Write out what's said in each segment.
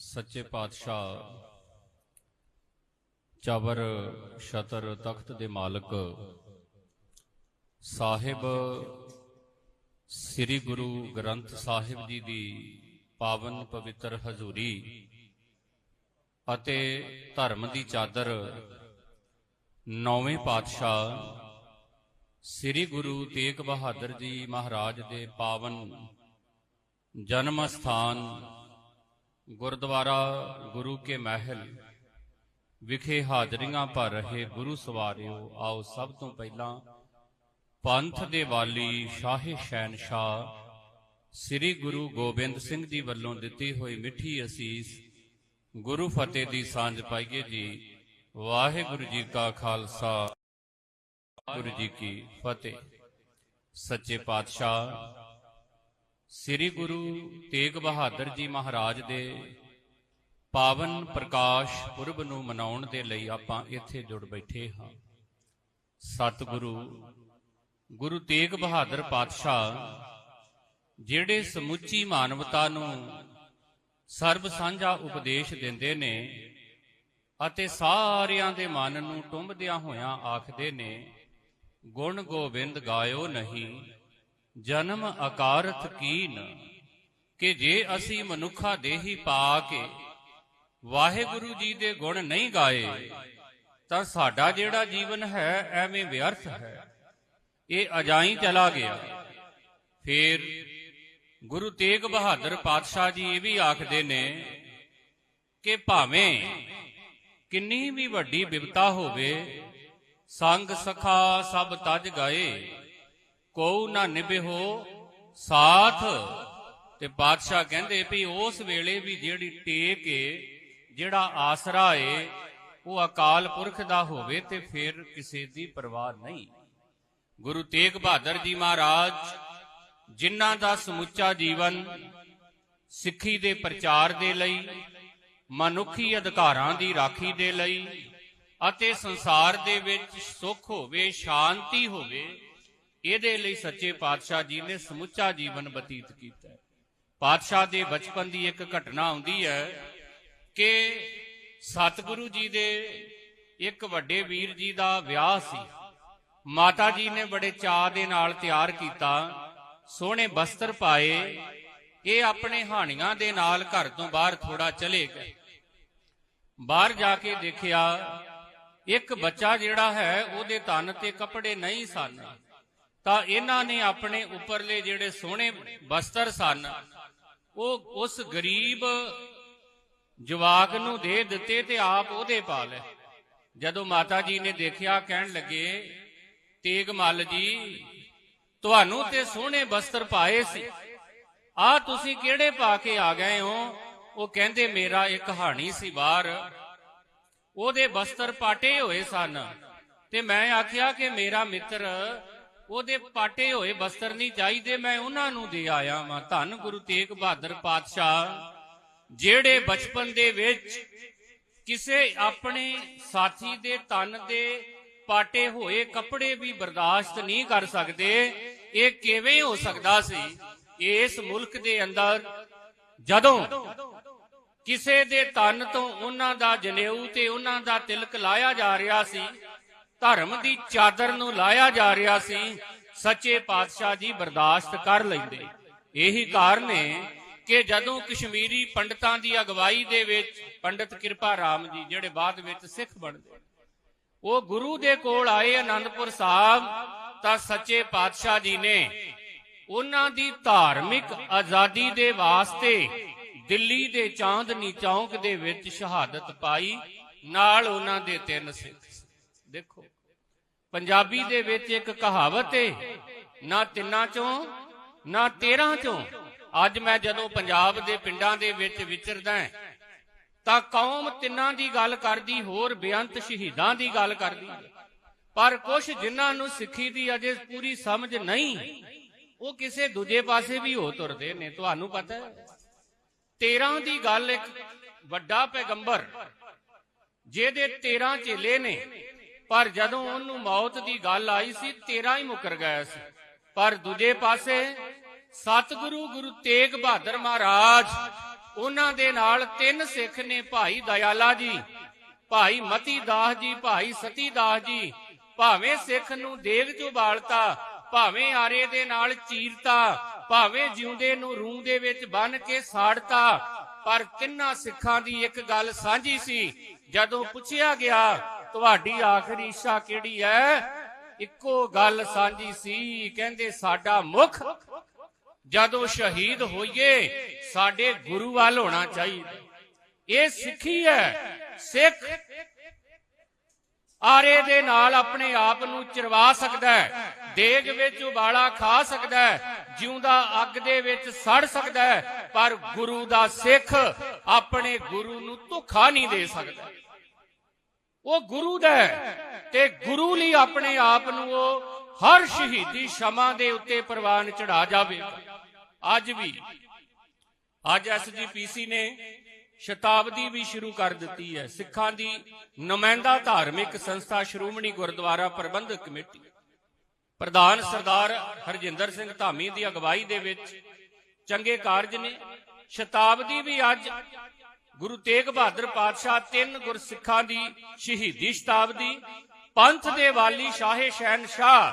ਸੱਚੇ ਪਾਤਸ਼ਾਹ ਚਬਰ ਸ਼ਤਰ ਤਖਤ ਦੇ ਮਾਲਕ, ਸਾਹਿਬ ਸ੍ਰੀ ਗੁਰੂ ਗ੍ਰੰਥ ਸਾਹਿਬ ਜੀ ਦੀ ਪਾਵਨ ਪਵਿੱਤਰ ਹਜ਼ੂਰੀ ਅਤੇ ਧਰਮ ਦੀ ਚਾਦਰ, ਨੌਵੇਂ ਪਾਤਸ਼ਾਹ ਸ੍ਰੀ ਗੁਰੂ ਤੇਗ ਬਹਾਦਰ ਜੀ ਮਹਾਰਾਜ ਦੇ ਪਾਵਨ ਜਨਮ ਸਥਾਨ ਗੁਰਦੁਆਰਾ ਗੁਰੂ ਕੇ ਮਹਿਲ ਵਿਖੇ ਹਾਜ਼ਰੀਆਂ ਭਰ ਰਹੇ ਗੁਰੂ ਸਵਾਰਿਓ, ਆਓ ਸਭ ਤੋਂ ਪਹਿਲਾਂ ਪੰਥ ਦੇ ਵਾਲੀ ਸ਼ਾਹੇ ਸ਼ਹਿਨशाह ਸ੍ਰੀ ਗੁਰੂ ਗੋਬਿੰਦ ਸਿੰਘ ਜੀ ਵੱਲੋਂ ਦਿੱਤੀ ਹੋਈ ਮਿੱਠੀ ਅਸੀਸ ਗੁਰੂ ਫਤਿਹ ਦੀ ਸਾਂਝ ਪਾਈਏ ਜੀ। ਵਾਹਿਗੁਰੂ ਜੀ ਕਾ ਖਾਲਸਾ ਗੁਰੂ ਜੀ ਕੀ ਫਤਿਹ। ਸੱਚੇ ਪਾਤਸ਼ਾਹ ਸ੍ਰੀ ਗੁਰੂ ਤੇਗ ਬਹਾਦਰ ਜੀ ਮਹਾਰਾਜ ਦੇ ਪਾਵਨ ਪ੍ਰਕਾਸ਼ ਪੁਰਬ ਨੂੰ ਮਨਾਉਣ ਦੇ ਲਈ ਆਪਾਂ ਇੱਥੇ ਜੁੜ ਬੈਠੇ ਹਾਂ। ਸਤਿਗੁਰੂ, ਗੁਰੂ ਤੇਗ ਬਹਾਦਰ ਪਾਤਸ਼ਾਹ, ਜਿਹੜੇ ਸਮੁੱਚੀ ਮਾਨਵਤਾ ਨੂੰ ਸਰਬ ਸਾਂਝਾ ਉਪਦੇਸ਼ ਦਿੰਦੇ ਨੇ ਅਤੇ ਸਾਰਿਆਂ ਦੇ ਮਨ ਨੂੰ ਟੁੰਬਦਿਆਂ ਹੋਇਆਂ ਆਖਦੇ ਨੇ, ਗੁਣ ਗੋਬਿੰਦ ਗਾਇਓ ਨਹੀਂ। ਜਨਮ ਅਕਾਰਥ ਕੀਨ, ਕਿ ਜੇ ਅਸੀਂ ਮਨੁੱਖਾ ਦੇਹੀ ਪਾ ਕੇ ਵਾਹਿਗੁਰੂ ਜੀ ਦੇ ਗੁਣ ਨਹੀਂ ਗਾਏ, ਤਾਂ ਸਾਡਾ ਜਿਹੜਾ ਜੀਵਨ ਹੈ ਐਵੇਂ ਵਿਅਰਥ ਹੈ। ਇਹ ਅਜਾਈ ਚਲਾ ਗਿਆ। ਫਿਰ ਗੁਰੂ ਤੇਗ ਬਹਾਦਰ ਪਾਤਸ਼ਾਹ ਜੀ ਇਹ ਵੀ ਆਖਦੇ ਨੇ ਕਿ ਭਾਵੇਂ ਕਿੰਨੀ ਵੀ ਵੱਡੀ ਬਿਪਤਾ ਹੋਵੇ, ਸੰਗ ਸਖਾ ਸਭ ਤਜ ਗਏ ਕੋ ਨਾ ਨਿਭਿਓ ਸਾਥ। ਤੇ ਬਾਦਸ਼ਾਹ ਕਹਿੰਦੇ ਵੀ ਉਸ ਵੇਲੇ ਵੀ ਜਿਹੜੀ ਟੇਕ ਏ, ਜਿਹੜਾ ਆਸਰਾ ਏ, ਉਹ ਅਕਾਲ ਪੁਰਖ ਦਾ ਹੋਵੇ ਤੇ ਫਿਰ ਕਿਸੇ ਦੀ ਪਰਵਾਹ ਨਹੀਂ। ਗੁਰੂ ਤੇਗ ਬਹਾਦਰ ਜੀ ਮਹਾਰਾਜ, ਜਿਨ੍ਹਾਂ ਦਾ ਸਮੁੱਚਾ ਜੀਵਨ ਸਿੱਖੀ ਦੇ ਪ੍ਰਚਾਰ ਦੇ ਲਈ, ਮਨੁੱਖੀ ਅਧਿਕਾਰਾਂ ਦੀ ਰਾਖੀ ਦੇ ਲਈ ਅਤੇ ਸੰਸਾਰ ਦੇ ਵਿੱਚ ਸੁੱਖ ਹੋਵੇ, ਸ਼ਾਂਤੀ ਹੋਵੇ ਇਹਦੇ ਲਈ ਸੱਚੇ ਪਾਤਸ਼ਾਹ ਜੀ ਨੇ ਸਮੁੱਚਾ ਜੀਵਨ ਬਤੀਤ ਕੀਤਾ ਪਾਤਸ਼ਾਹ ਦੇ ਬਚਪਨ ਦੀ ਇੱਕ ਘਟਨਾ ਆਉਂਦੀ ਹੈ ਕਿ ਸਤਿਗੁਰੂ ਜੀ ਦੇ ਇੱਕ ਵੱਡੇ ਵੀਰ ਜੀ ਦਾ ਵਿਆਹ ਸੀ। ਮਾਤਾ ਜੀ ਨੇ ਬੜੇ ਚਾਅ ਦੇ ਨਾਲ ਤਿਆਰ ਕੀਤਾ, ਸੋਹਣੇ ਬਸਤਰ ਪਾਏ, ਇਹ ਆਪਣੇ ਹਾਣੀਆਂ ਦੇ ਨਾਲ ਘਰ ਤੋਂ ਬਾਹਰ ਥੋੜਾ ਚਲੇ ਗਏ। ਬਾਹਰ ਜਾ ਕੇ ਦੇਖਿਆ, ਇੱਕ ਬੱਚਾ ਜਿਹੜਾ ਹੈ, ਉਹਦੇ ਤਨ ਤੇ ਕੱਪੜੇ ਨਹੀਂ ਸਨ। ਤਾਂ ਇਹਨਾਂ ਨੇ ਆਪਣੇ ਉੱਪਰਲੇ ਜਿਹੜੇ ਸੋਹਣੇ ਬਸਤਰ ਸਨ, ਉਹ ਉਸ ਗਰੀਬ ਜਵਾਕ ਨੂੰ ਦੇ ਦਿੱਤੇ ਤੇ ਆਪ ਉਹਦੇ ਪਾ ਲੈ ਜਦੋਂ ਮਾਤਾ ਜੀ ਨੇ ਦੇਖਿਆ, ਕਹਿਣ ਲੱਗੇ, ਤੇਗ ਮੱਲ ਜੀ, ਤੁਹਾਨੂੰ ਤੇ ਸੋਹਣੇ ਬਸਤਰ ਪਾਏ ਸੀ। ਆ ਤੁਸੀਂ ਕਿਹੜੇ ਪਾ ਕੇ ਆ ਗਏ ਹੋ? ਉਹ ਕਹਿੰਦੇ, ਮੇਰਾ ਇੱਕ ਕਹਾਣੀ ਸੀ ਬਾਹਰ। ਉਹਦੇ ਬਸਤਰ ਪਾਟੇ ਹੋਏ ਸਨ ਤੇ ਮੈਂ ਆਖਿਆ ਕਿ ਮੇਰਾ ਮਿੱਤਰ ਉਹਦੇ ਪਾਟੇ ਹੋਏ ਬਸਤਰ ਨਹੀਂ ਚਾਹੀਦੇ, ਮੈਂ ਉਹਨਾਂ ਨੂੰ ਦੇ ਆਇਆ ਵਾਂ। ਧੰਨ ਗੁਰੂ ਤੇਗ ਬਹਾਦਰ ਪਾਤਸ਼ਾਹ, ਜਿਹੜੇ ਬਚਪਨ ਦੇ ਵਿੱਚ ਕਿਸੇ ਆਪਣੇ ਸਾਥੀ ਦੇ ਤਨ ਦੇ ਪਾਟੇ ਹੋਏ ਕੱਪੜੇ ਵੀ ਬਰਦਾਸ਼ਤ ਨਹੀਂ ਕਰ ਸਕਦੇ, ਇਹ ਕਿਵੇਂ ਹੋ ਸਕਦਾ ਸੀ? ਇਸ ਮੁਲਕ ਦੇ ਅੰਦਰ ਜਦੋਂ ਕਿਸੇ ਦੇ ਤਨ ਤੋਂ ਉਹਨਾਂ ਦਾ ਜਨੇਊ ਤੇ ਉਹਨਾਂ ਦਾ ਤਿਲਕ ਲਾਇਆ ਜਾ ਰਿਹਾ ਸੀ ਧਰਮ ਦੀ ਚਾਦਰ ਨੂੰ ਲਾਇਆ ਜਾ ਰਿਹਾ ਸੀ, ਸੱਚੇ ਪਾਤਸ਼ਾਹ ਜੀ ਬਰਦਾਸ਼ਤ ਕਰ ਲੈਂਦੇ। ਇਹੀ ਕਾਰਨ ਹੈ ਕਿ ਜਦੋਂ ਕਸ਼ਮੀਰੀ ਪੰਡਤਾਂ ਦੀ ਅਗਵਾਈ ਦੇ ਵਿੱਚ ਪੰਡਤ ਕਿਰਪਾ ਰਾਮ ਜੀ ਜਿਹੜੇ ਬਾਅਦ ਵਿੱਚ ਸਿੱਖ ਬਣਦੇ, ਉਹ ਗੁਰੂ ਦੇ ਕੋਲ ਆਏ ਆਨੰਦਪੁਰ ਸਾਹਿਬ, ਤਾਂ ਸੱਚੇ ਪਾਤਸ਼ਾਹ ਜੀ ਨੇ ਉਹਨਾਂ ਦੀ ਧਾਰਮਿਕ ਆਜ਼ਾਦੀ ਦੇ ਵਾਸਤੇ ਦਿੱਲੀ ਦੇ ਚਾਂਦਨੀ ਚੌਂਕ ਦੇ ਵਿੱਚ ਸ਼ਹਾਦਤ ਪਾਈ, ਨਾਲ ਉਹਨਾਂ ਦੇ ਤਿੰਨ ਸਿੱਖ। ਦੇਖੋ। ਪੰਜਾਬੀ ਦੇ ਵਿੱਚ ਇੱਕ ਕਹਾਵਤ ਏ, ਨਾ ਤਿੰਨਾਂ ਚੋਂ, ਨਾ ਤੇਰਾਂ ਚੋਂ। ਅੱਜ ਮੈਂ ਜਦੋਂ ਪੰਜਾਬ ਦੇ ਪਿੰਡਾਂ ਦੇ ਵਿੱਚ ਵਿਚਰਦਾ ਤਾਂ ਕੌਮ ਤਿੰਨਾਂ ਦੀ ਗੱਲ ਕਰਦੀ, ਹੋਰ ਬੇਅੰਤ ਸ਼ਹੀਦਾਂ ਦੀ ਗੱਲ ਕਰਦੀ। ਪਰ ਕੁਝ ਜਿਨ੍ਹਾਂ ਨੂੰ ਸਿੱਖੀ ਦੀ ਅਜੇ ਪੂਰੀ ਸਮਝ ਨਹੀਂ, ਉਹ ਕਿਸੇ ਦੂਜੇ ਪਾਸੇ ਵੀ ਹੋ ਤੁਰਦੇ ਨੇ, ਤੁਹਾਨੂੰ ਪਤਾ ਹੈ 13 ਦੀ ਗੱਲ ਇੱਕ ਵੱਡਾ ਪੈਗੰਬਰ, ਜਿਹਦੇ 13 ਚੇਲੇ ਨੇ ਪਰ ਜਦੋਂ ਉਹਨੂੰ ਮੌਤ ਦੀ ਗੱਲ ਆਈ ਸੀ 13 ਹੀ ਮੁਕਰ ਗਿਆ ਸੀ। ਪਰ ਦੂਜੇ ਪਾਸੇ ਸਤਿਗੁਰੂ ਗੁਰੂ ਤੇਗ ਬਹਾਦਰ ਮਹਾਰਾਜ, ਉਹਨਾਂ ਦੇ ਨਾਲ ਤਿੰਨ ਸਿੱਖ ਨੇ ਭਾਈ ਦਇਆਲਾ ਜੀ, ਭਾਈ ਮਤੀ ਦਾਸ ਜੀ, ਭਾਈ ਸਤੀ ਦਾਸ ਜੀ, ਭਾਵੇਂ ਸਿੱਖ ਨੂੰ ਦੇਗ ਚ ਉਬਾਲਤਾ, ਭਾਵੇਂ ਆਰੇ ਦੇ ਨਾਲ ਚੀਰਤਾ, ਭਾਵੇਂ ਜਿਉਂਦੇ ਨੂੰ ਰੂਹ ਦੇ ਵਿੱਚ ਬੰਨ ਕੇ ਸਾੜਤਾ, ਪਰ ਤਿੰਨਾਂ ਸਿੱਖਾਂ ਦੀ ਇੱਕ ਗੱਲ ਸਾਂਝੀ ਸੀ, ਜਦੋਂ ਪੁੱਛਿਆ ਗਿਆ ਤੁਹਾਡੀ ਆਖਰੀ ਇੱਛਾ ਕਿਹੜੀ ਹੈ? ਇੱਕੋ ਗੱਲ ਸਾਂਝੀ ਸੀ, ਕਹਿੰਦੇ ਸਾਡਾ ਮੁਖ ਜਦੋਂ ਸ਼ਹੀਦ ਹੋਈਏ, ਸਾਡੇ ਗੁਰੂ ਵੱਲ ਹੋਣਾ ਚਾਹੀਦਾ। ਇਹ ਸਿੱਖੀ ਹੈ, ਸਿੱਖ ਆਰੇ ਦੇ ਨਾਲ ਆਪਣੇ ਆਪ ਨੂੰ ਚਰਵਾ ਸਕਦਾ ਹੈ, ਦੇਗ ਵਿੱਚ ਉਬਾਲਾ ਖਾ ਸਕਦਾ ਹੈ, ਜਿਉਂਦਾ ਅੱਗ ਦੇ ਵਿੱਚ ਸੜ ਸਕਦਾ ਹੈ, ਪਰ ਗੁਰੂ ਦਾ ਸਿੱਖ ਆਪਣੇ ਗੁਰੂ ਨੂੰ ਧੋਖਾ ਨਹੀਂ ਦੇ ਸਕਦਾ। ਉਹ ਗੁਰੂ ਦਾ ਤੇ ਗੁਰੂ ਲਈ ਆਪਣੇ ਆਪ ਨੂੰ ਉਹ ਹਰ ਸ਼ਹੀਦੀ ਸ਼ਮਾ ਦੇ ਉੱਤੇ ਪ੍ਰਵਾਨ ਚੜਾ ਜਾਵੇਗਾ। ਅੱਜ ਵੀ, ਅੱਜ ਐਸਜੀਪੀਸੀ ਨੇ ਸ਼ਤਾਬਦੀ ਵੀ ਸ਼ੁਰੂ ਕਰ ਦਿੱਤੀ ਹੈ। ਸਿੱਖਾਂ ਦੀ ਨੁਮਾਇੰਦਾ ਧਾਰਮਿਕ ਸੰਸਥਾ ਸ਼੍ਰੋਮਣੀ ਗੁਰਦੁਆਰਾ ਪ੍ਰਬੰਧਕ ਕਮੇਟੀ, ਪ੍ਰਧਾਨ ਸਰਦਾਰ ਹਰਜਿੰਦਰ ਸਿੰਘ ਧਾਮੀ ਦੀ ਅਗਵਾਈ ਦੇ ਵਿੱਚ ਚੰਗੇ ਕਾਰਜ ਨੇ। ਸ਼ਤਾਬਦੀ ਵੀ ਅੱਜ ਗੁਰੂ ਤੇਗ ਬਹਾਦਰ ਪਾਤਸ਼ਾਹ ਤਿੰਨ ਗੁਰਸਿੱਖਾਂ ਦੀ ਸ਼ਹੀਦੀ ਸ਼ਤਾਬਦੀ, ਪੰਥ ਦੇ ਵਾਲੀ ਸ਼ਾਹੇ ਸ਼ਹਿਨशाह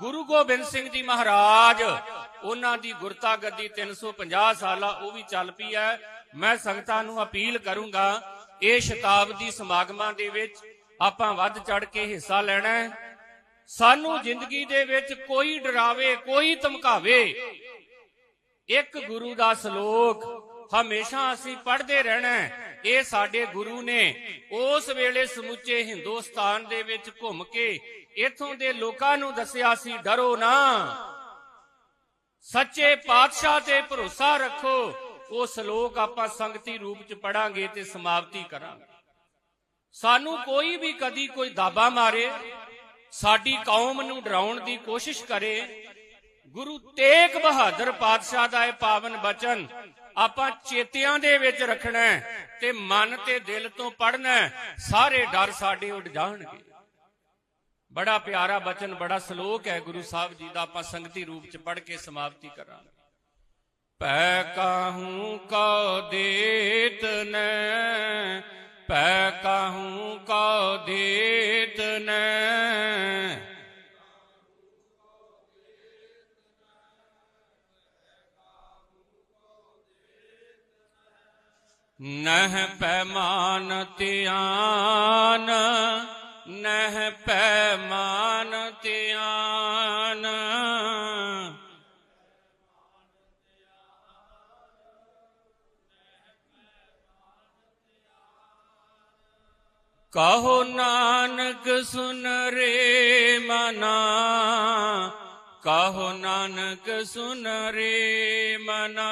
ਗੁਰੂ ਗੋਬਿੰਦ ਸਿੰਘ ਜੀ ਮਹਾਰਾਜ, ਉਹਨਾਂ ਦੀ ਗੁਰਤਾ ਗੱਦੀ 350 ਸਾਲਾ ਉਹ ਵੀ ਚੱਲ ਪਈ ਹੈ। ਮੈਂ ਸੰਗਤਾਂ ਨੂੰ ਅਪੀਲ ਕਰੂੰਗਾ, ਇਹ ਸ਼ਤਾਬਦੀ ਸਮਾਗਮਾਂ ਦੇ ਵਿੱਚ ਆਪਾਂ ਵੱਧ ਚੜ ਕੇ ਹਿੱਸਾ ਲੈਣਾ ਹੈ। ਸਾਨੂੰ ਜ਼ਿੰਦਗੀ ਦੇ ਵਿੱਚ ਕੋਈ ਡਰਾਵੇ, ਕੋਈ ਧਮਕਾਵੇ। ਇੱਕ ਗੁਰੂ ਦਾ ਸ਼ਲੋਕ ਹਮੇਸ਼ਾ ਅਸੀਂ ਪੜ੍ਹਦੇ ਰਹਿਣਾ ਇਹ ਸਾਡੇ ਗੁਰੂ ਨੇ ਉਸ ਵੇਲੇ ਸਮੁੱਚੇ ਹਿੰਦੁਸਤਾਨ ਦੇ ਵਿੱਚ ਘੁੰਮ ਕੇ ਇਥੋਂ ਦੇ ਲੋਕਾਂ ਨੂੰ ਦੱਸਿਆ ਸੀ, ਡਰੋ ਨਾ। ਸੱਚੇ ਪਾਤਸ਼ਾਹ ਤੇ ਭਰੋਸਾ ਰੱਖੋ। ਉਹ ਸ਼ਲੋਕ ਆਪਾਂ ਸੰਗਤੀ ਰੂਪ ਚ ਪੜਾਂਗੇ ਤੇ ਸਮਾਪਤੀ ਕਰਾਂਗੇ। ਸਾਨੂੰ ਕੋਈ ਵੀ ਕਦੀ ਕੋਈ ਦਾਬਾ ਮਾਰੇ, ਸਾਡੀ ਕੌਮ ਨੂੰ ਡਰਾਉਣ ਦੀ ਕੋਸ਼ਿਸ਼ ਕਰੇ। ਗੁਰੂ ਤੇਗ ਬਹਾਦਰ ਪਾਤਸ਼ਾਹ ਦਾ ਇਹ ਪਾਵਨ ਬਚਨ ਆਪਾਂ ਚੇਤਿਆਂ ਦੇ ਵਿੱਚ ਰੱਖਣਾ ਹੈ ਤੇ ਮਨ ਤੇ ਦਿਲ ਤੋਂ ਪੜਨਾ ਸਾਰੇ ਡਰ ਸਾਡੇ ਉੱਡ ਜਾਣਗੇ। ਬੜਾ ਪਿਆਰਾ ਬਚਨ, ਬੜਾ ਸ਼ਲੋਕ ਹੈ ਗੁਰੂ ਸਾਹਿਬ ਜੀ ਦਾ, ਆਪਾਂ ਸੰਗਤੀ ਰੂਪ ਚ ਪੜ੍ਹ ਕੇ ਸਮਾਪਤੀ ਕਰਾਂਗੇ। ਪੈ ਕਾਹੂ ਕਉ ਦੇਤ ਨੈ ਪੈ ਕਾਹੂ ਕਉ ਦੇਤ ਨਹ ਪੈਮਾਨ ਧਿਆਨ, ਨਹ ਪੈਮਾਨ ਧਿਆਨ। ਕਹੋ ਨਾਨਕ ਸੁਨ ਰੇ ਮਨਾ, ਕਹੋ ਨਾਨਕ ਸੁਨ ਰੇ ਮਨਾ।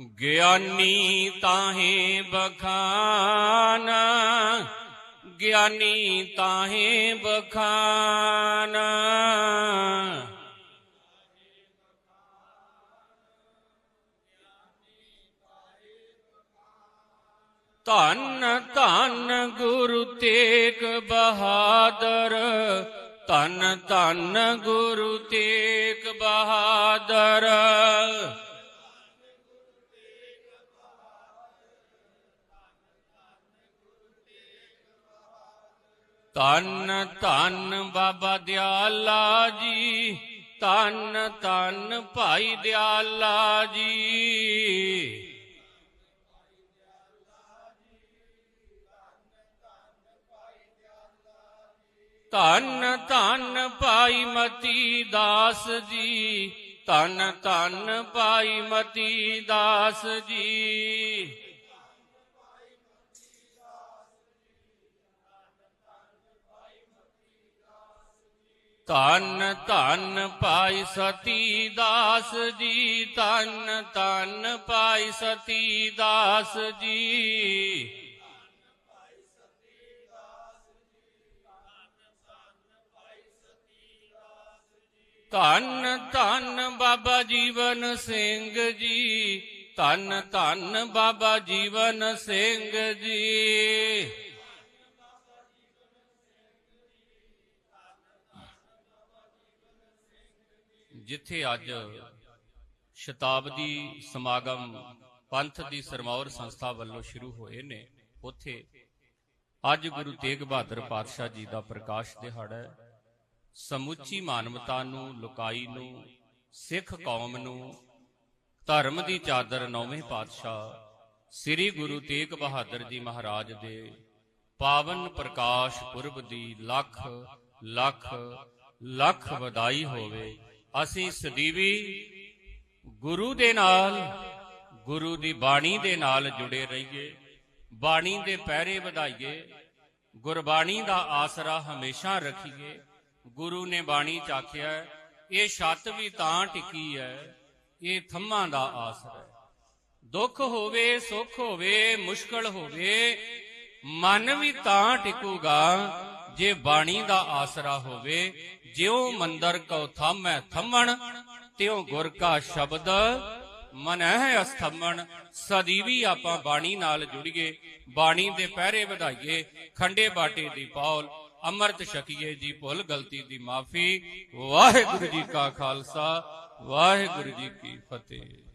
ਗਿਆਨੀ ਤਾਹੇ ਬਖਾਨ, ਗਿਆਨੀ ਤਾਹੇ ਬਖਾਨ। ਧੰਨ ਧੰਨ ਗੁਰੂ ਤੇਗ ਬਹਾਦਰ, ਧੰਨ ਧੰਨ ਗੁਰੂ ਤੇਗ ਬਹਾਦਰ। ਧੰਨ ਧੰਨ ਬਾਬਾ ਦਿਆਲਾ ਜੀ, ਧੰਨ ਧੰਨ ਭਾਈ ਦਿਆਲਾ ਜੀ। ਧੰਨ ਧੰਨ ਭਾਈ ਮਤੀ ਦਾਸ ਜੀ, ਧੰਨ ਧੰਨ ਭਾਈ ਮਤੀ ਦਾਸ ਜੀ। ਧੰਨ ਧੰਨ ਭਾਈ ਸਤੀ ਦਾਸ ਜੀ, ਧੰਨ ਧੰਨ ਭਾਈ ਸਤੀ ਦਾਸ ਜੀ। ਧੰਨ ਧੰਨ ਬਾਬਾ ਜੀਵਨ ਸਿੰਘ ਜੀ, ਧੰਨ ਧੰਨ ਬਾਬਾ ਜੀਵਨ ਸਿੰਘ ਜੀ। ਜਿੱਥੇ ਅੱਜ ਸ਼ਤਾਬਦੀ ਸਮਾਗਮ ਪੰਥ ਦੀ ਸਰਮੌਰ ਸੰਸਥਾ ਵੱਲੋਂ ਸ਼ੁਰੂ ਹੋਏ ਨੇ, ਉੱਥੇ ਅੱਜ ਗੁਰੂ ਤੇਗ ਬਹਾਦਰ ਪਾਤਸ਼ਾਹ ਜੀ ਦਾ ਪ੍ਰਕਾਸ਼ ਦਿਹਾੜਾ ਸਮੁੱਚੀ ਮਾਨਵਤਾ ਨੂੰ, ਲੁਕਾਈ ਨੂੰ, ਸਿੱਖ ਕੌਮ ਨੂੰ, ਧਰਮ ਦੀ ਚਾਦਰ ਨੌਵੇਂ ਪਾਤਸ਼ਾਹ ਸ੍ਰੀ ਗੁਰੂ ਤੇਗ ਬਹਾਦਰ ਜੀ ਮਹਾਰਾਜ ਦੇ ਪਾਵਨ ਪ੍ਰਕਾਸ਼ ਪੁਰਬ ਦੀ ਲੱਖ ਲੱਖ ਲੱਖ ਵਧਾਈ ਹੋਵੇ ਅਸੀਂ ਸਦੀਵੀ ਗੁਰੂ ਦੇ ਨਾਲ, ਗੁਰੂ ਦੀ ਬਾਣੀ ਦੇ ਨਾਲ ਜੁੜੇ ਰਹੀਏ, ਬਾਣੀ ਦੇ ਪਹਿਰੇ ਵਧਾਈਏ, ਗੁਰਬਾਣੀ ਦਾ ਆਸਰਾ ਹਮੇਸ਼ਾ ਰੱਖੀਏ। ਗੁਰੂ ਨੇ ਬਾਣੀ ਚ ਆਖਿਆ ਇਹ ਛੱਤ ਵੀ ਤਾਂ ਟਿਕੀ ਹੈ, ਇਹ ਥੰਮਾਂ ਦਾ ਆਸਰਾ ਦੁੱਖ ਹੋਵੇ, ਸੁੱਖ ਹੋਵੇ, ਮੁਸ਼ਕਲ ਹੋਵੇ, ਮਨ ਵੀ ਤਾਂ ਟਿਕੂਗਾ ਜੇ ਬਾਣੀ ਦਾ ਆਸਰਾ ਹੋਵੇ, ਜਿਉ ਮੰਦਰ ਕਉ ਥੰਮੈ ਥੰਮਣ, ਤਿਉ ਗੁਰ ਕਾ ਸ਼ਬਦ ਮਨ ਹੈ ਸਦੀ ਵੀ ਆਪਾਂ ਬਾਣੀ ਨਾਲ ਜੁੜੀਏ, ਬਾਣੀ ਦੇ ਪਹਿਰੇ ਵਧਾਈਏ, ਖੰਡੇ ਬਾਟੇ ਦੀ ਪੌਲ, ਅੰਮ੍ਰਿਤ ਛਕੀਏ ਜੀ ਭੁੱਲ ਗਲਤੀ ਦੀ ਮਾਫੀ। ਵਾਹਿਗੁਰੂ ਜੀ ਕਾ ਖਾਲਸਾ, ਵਾਹਿਗੁਰੂ ਜੀ ਕੀ ਫਤਿਹ।